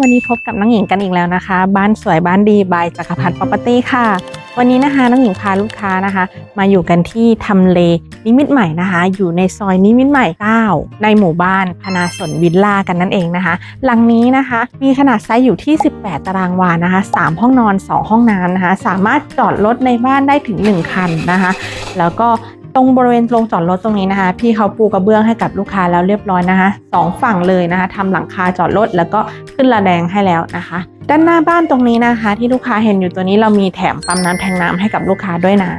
วันนี้พบกับน้องหญิงกันอีกแล้วนะคะ บ้านสวยบ้านดีบายจักรพัฒน์ property ค่ะ วันนี้นะคะน้องหญิงพาลูกค้านะคะ มาอยู่กันที่ทำเลนิมิตใหม่นะคะ อยู่ในซอยนิมิตใหม่ 9 ในหมู่บ้านพนาสนวิลล่ากันนั่นเองนะคะ หลังนี้นะคะ มีขนาดไซส์อยู่ที่ 18 ตารางวานะคะ 3 ห้องนอน 2 ห้องน้ำนะคะ สามารถจอดรถในบ้านได้ถึง 1 คันนะคะ แล้วก็ ตรงบริเวณโรงจอดรถตรงนี้นะคะ พี่เขาปูกระเบื้องให้กับลูกค้าแล้วเรียบร้อยนะคะสองฝั่งเลยนะคะทำหลังคาจอดรถแล้วก็ขึ้นระแดงให้แล้วนะคะ ด้านหน้าบ้านตรงนี้นะคะ ที่ลูกค้าเห็นอยู่ตัวนี้เรามีแถมปั๊มน้ำแทงน้ำให้กับลูกค้าด้วยนะ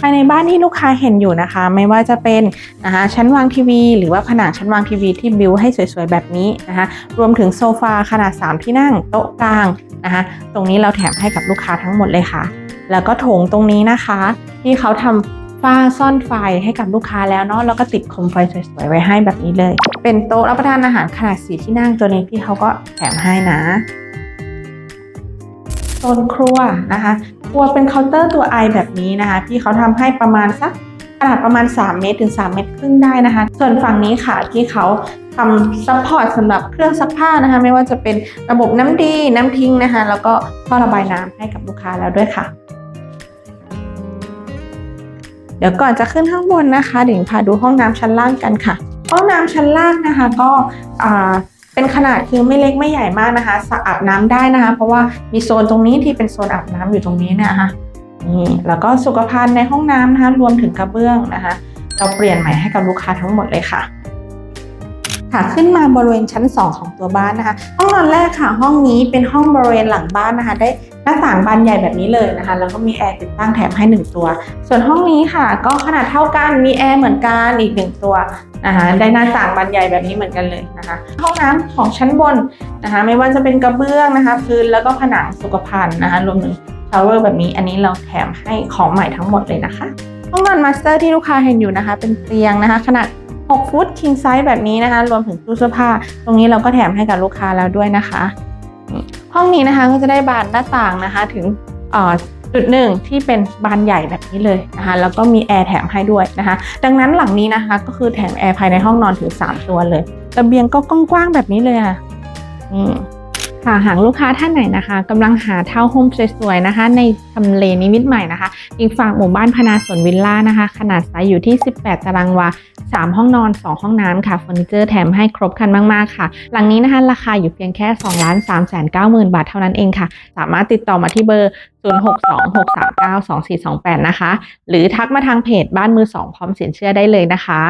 ภายในบ้านที่ลูกค้าเห็นอยู่นะคะ ไม่ว่าจะเป็นนะคะชั้นวางทีวี หรือว่าผนังชั้นวางทีวีที่บิวให้สวยๆแบบนี้นะคะรวมถึงโซฟาขนาด 3 ที่นั่งโต๊ะกลางนะคะตรงนี้เราแถมให้กับลูกค้าทั้งหมดเลยค่ะ แล้วก็โถงตรงนี้นะคะ ที่เขาทำ ฝ้าซ่อนไฟให้กับลูกค้าแล้วเนาะแล้วก็ติดโคมไฟสวยๆไว้ให้แบบนี้เลย เป็นโต๊ะรับประทานอาหารขนาดสีที่นั่งตัวนี้พี่เขาก็แถมให้นะโซนครัวนะคะครัวเป็นเคาน์เตอร์ตัว I แบบนี้นะคะพี่เขาทำให้ประมาณสักขนาดประมาณ 3 เมตรถึง 3 เมตรครึ่งได้นะคะ ส่วนฝั่งนี้ค่ะพี่เขาทำซัพพอร์ตสำหรับเครื่องซักผ้านะคะ ไม่ว่าจะเป็นระบบน้ำดีน้ำทิ้งนะคะ แล้วก็ท่อระบายน้ำให้กับลูกค้าแล้วด้วยค่ะ เดี๋ยวก่อนจะขึ้นข้างบนนะคะเดี๋ยวพาดูห้องน้ำชั้นล่างกันค่ะ ห้องน้ำชั้นล่างนะคะก็เป็นขนาดคือไม่เล็กไม่ใหญ่มากนะคะสะอาบน้ำได้นะคะ เพราะว่ามีโซนตรงนี้ที่เป็นโซนอาบน้ำอยู่ตรงนี้นะคะนี่แล้วก็สุขภัณฑ์ในห้องน้ำนะคะรวมถึงกระเบื้องนะคะ เราเปลี่ยนใหม่ให้กับลูกค้าทั้งหมดเลยค่ะค่ะขึ้นมาบริเวณชั้น 2 ของตัวบ้านนะคะ ห้องนอนแรกค่ะ ห้องนี้เป็นห้องบริเวณหลังบ้านนะคะ ได้ หน้าต่างบานใหญ่แบบนี้เลยนะคะ แล้วก็มีแอร์ติดตั้งแถมให้ 1 ตัว ส่วนห้องนี้ค่ะ ก็ขนาดเท่ากันมีแอร์เหมือนกันอีกหนึ่งตัวนะคะได้หน้าต่างบานใหญ่แบบนี้เหมือนกันเลยนะคะ ห้องน้ำของชั้นบนนะคะ ไม่ว่าจะเป็นกระเบื้องนะคะ พื้นแล้วก็ผนังสุขภัณฑ์นะคะรวมถึงชาวเวอร์แบบนี้อันนี้เราแถมให้ของใหม่ทั้งหมดเลยนะคะห้องนอนมาสเตอร์ที่ลูกค้าเห็นอยู่นะคะ เป็นเตียงนะคะ ขนาด6ฟุต king size แบบนี้นะคะ รวมถึงตู้เสื้อผ้า ตรงนี้เราก็แถมให้กับลูกค้าแล้วด้วยนะคะ ห้องนี้นะคะก็จะได้บานหน้าต่างนะคะถึงจุดหนึ่งที่เป็นบานใหญ่แบบนี้เลยนะคะแล้วก็มีแอร์แถมให้ด้วยนะคะดังนั้นหลังนี้นะคะก็คือแถมแอร์ภายในห้องนอนถึง 3 ตัวเลยระเบียงก็กว้างๆแบบนี้เลยค่ะนี่ ค่ะหากลูกค้าท่านไหนนะคะกำลังหาเท่าโฮมสวยๆนะคะ ในทำเลนิมิตใหม่นะคะอีกฝั่งหมู่บ้านพนาสวนวิลล่านะคะ ขนาดไซส์อยู่ที่ 18 ตารางวา 3 ห้องนอน 2 ห้องน้ำค่ะเฟอร์นิเจอร์แถมให้ครบครันมากๆค่ะ หลังนี้นะคะ ราคาอยู่เพียงแค่2 3 9 0 0 0 0 บาทเท่านั้นเองค่ะ สามารถติดต่อมาที่เบอร์ 0626392428 นะคะ หรือทักมาทางเพจบ้านมือสองพร้อมสินเชื่อได้เลยนะคะ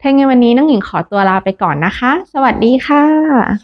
ถ้าอย่างนั้นวันนี้น้องหญิงขอตัวลาไปก่อนนะคะ สวัสดีค่ะ